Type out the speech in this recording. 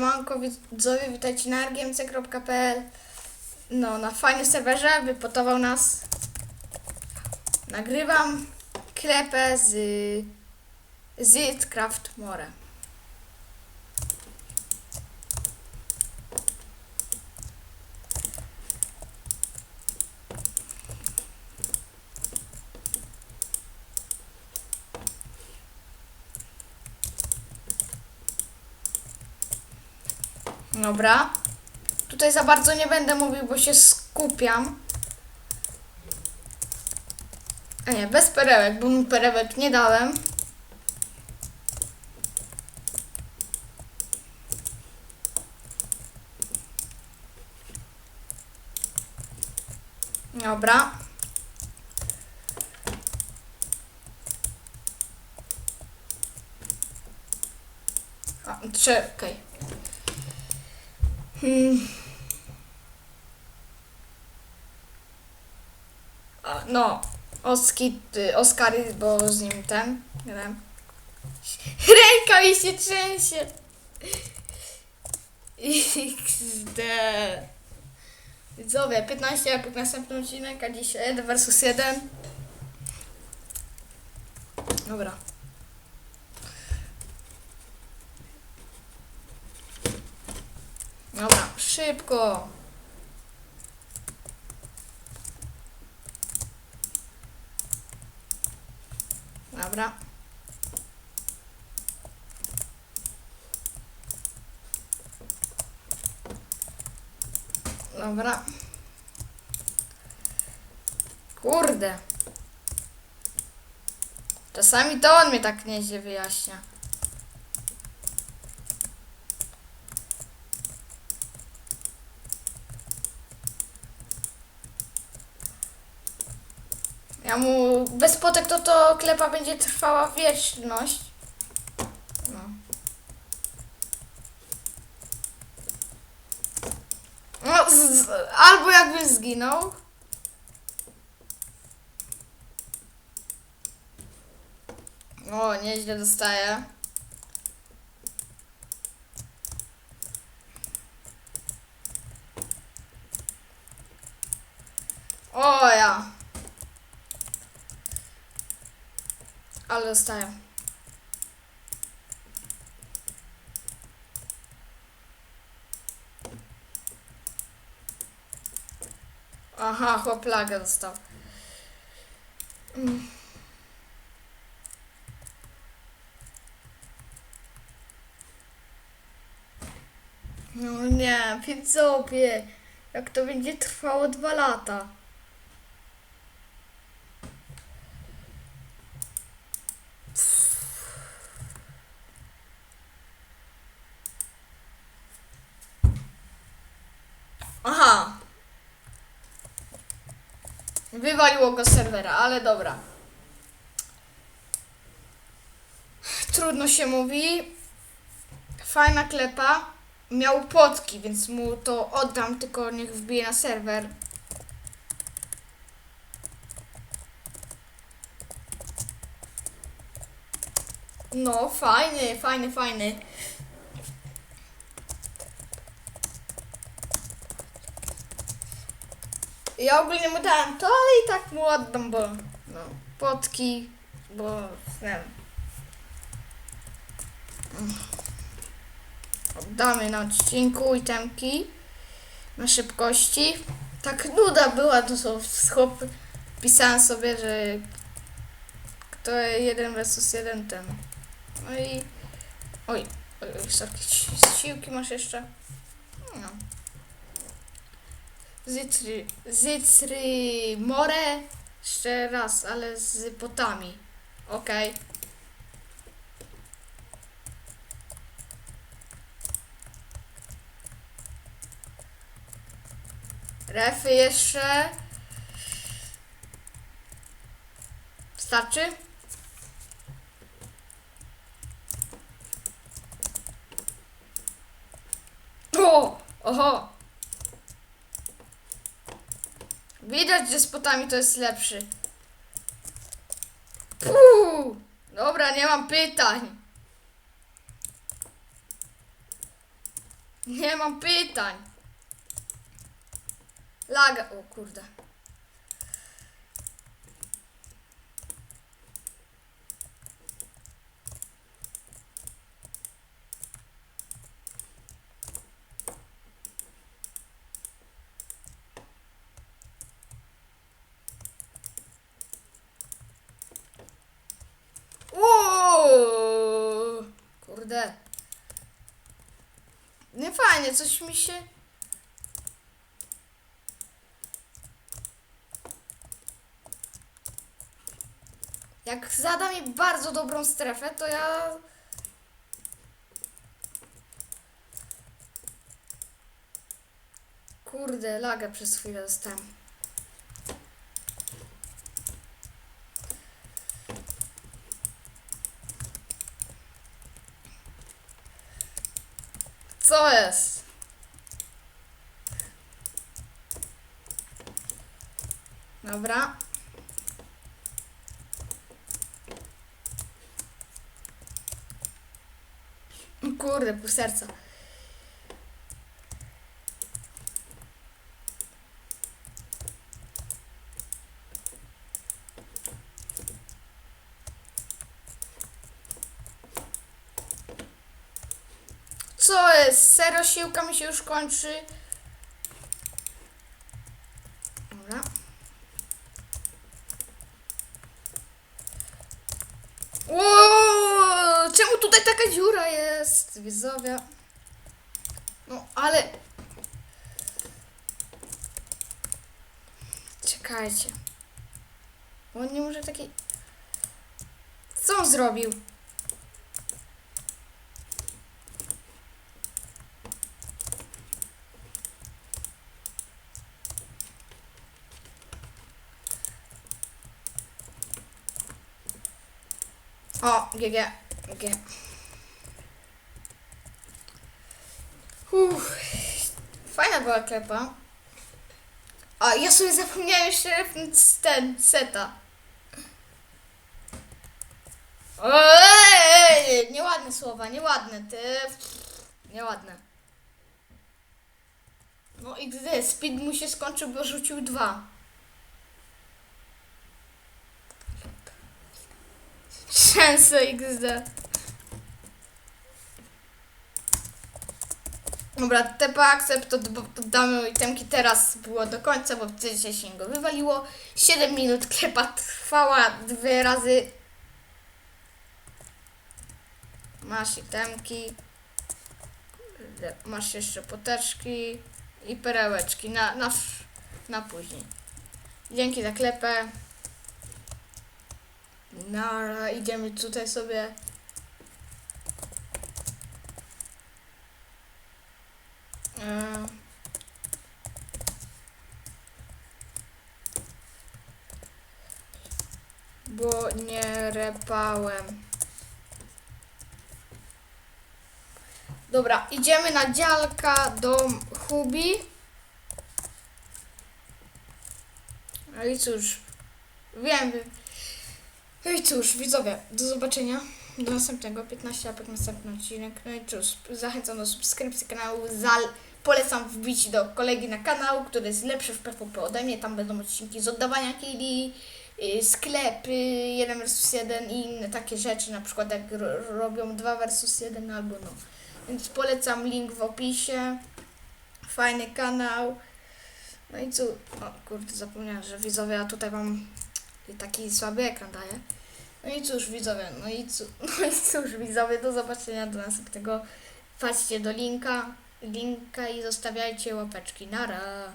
Siemanko widzowie, witajcie na rgmc.pl No, na fajnym serwerze wypotował nas. Nagrywam klepę z Zitcraft More Dobra. Tutaj za bardzo nie będę mówił, bo się skupiam. A nie, bez perełek, bo mu perełek nie dałem. Dobra. A, czekaj. Hmm. No, Oski, y, Oskar, bo z nim ten, grałem. Ręka mi się trzęsie. XD. Widzowie, 15 jak następny odcinek, a dzisiaj 1 versus 1. Dobra. Dobra, szybko. Dobra. Dobra. Kurde. Czasami to on mnie tak nieźle wyjaśnia. Ja mu bez potek to to klepa będzie trwała wieczność. No. No, z, z, albo jakby zginął. O, nieźle dostaję. O ja. Ale dostaję. Aha, chłop lagę dostał. Mm. No nie, widzowie, jak to będzie trwało dwa lata. Aha. Wywaliło go z serwera, ale dobra. Trudno się mówi. Fajna klepa. Miał potki, więc mu to oddam, tylko niech wbije na serwer. No, fajny, fajny, fajny. Ja ogólnie mu dałem to, ale i tak mu oddam, bo no, potki, bo nie wiem. Oddamy na odcinku itemki na szybkości. Tak nuda była, to są schop. Pisałem sobie, że kto jeden versus jeden ten. No i... Oj, oj, oj siłki masz jeszcze? No. Zytry, zytry more. Jeszcze raz, ale z potami. Okej. Refy jeszcze. Starczy? O! Oho! Widać, że z potami to jest lepszy. Puh! Dobra, nie mam pytań. Nie mam pytań. Laga. O kurde. Uuu, kurde. Fajnie, coś mi się. Jak zada mi bardzo dobrą strefę, to ja. Kurde, lagę przez chwilę dostałem. Co jest? Dobra. Kurde, pół serca. Jest? Serio, siłka mi się już kończy. Tutaj taka dziura jest? Widzowie. No, ale... Czekajcie. On nie może takiej... Co on zrobił? O, GG. GG. Uff. Fajna była klepa. A ja sobie zapomniałem jeszcze ten seta. Nieładne słowa, nieładne. Ty. Nieładne. No XD, speed mu się skończył, bo rzucił dwa. Szanse XD. Dobra, TP accept to damy itemki teraz było do końca, bo dzisiaj się go wywaliło. 7 minut klepa trwała dwie razy. Masz itemki. Masz jeszcze poteczki i perełeczki na, na, na później. Dzięki za klepę. Nara, idziemy tutaj sobie. E, Bo nie repałem. Dobra, idziemy na działka do Hubi. No i cóż, wiem. No i cóż, widzowie, do zobaczenia. Do następnego, 15 łapek na następny odcinek. No i cóż, zachęcam do subskrypcji kanału. Zal polecam wbić do kolegi na kanał, który jest lepszy w PvP ode mnie. Tam będą odcinki z oddawania killi, y, sklepy 1 vs 1 i inne takie rzeczy. Na przykład jak ro- robią 2 vs 1 albo no. Więc polecam link w opisie. Fajny kanał. No i co? O kurde, zapomniałem, że widzowie, a tutaj wam taki słaby ekran. No i cóż, widzowie, no i, cu- no i cóż, widzowie, do zobaczenia do następnego. Patrzcie do linka, linka i zostawiajcie łapeczki. Nara.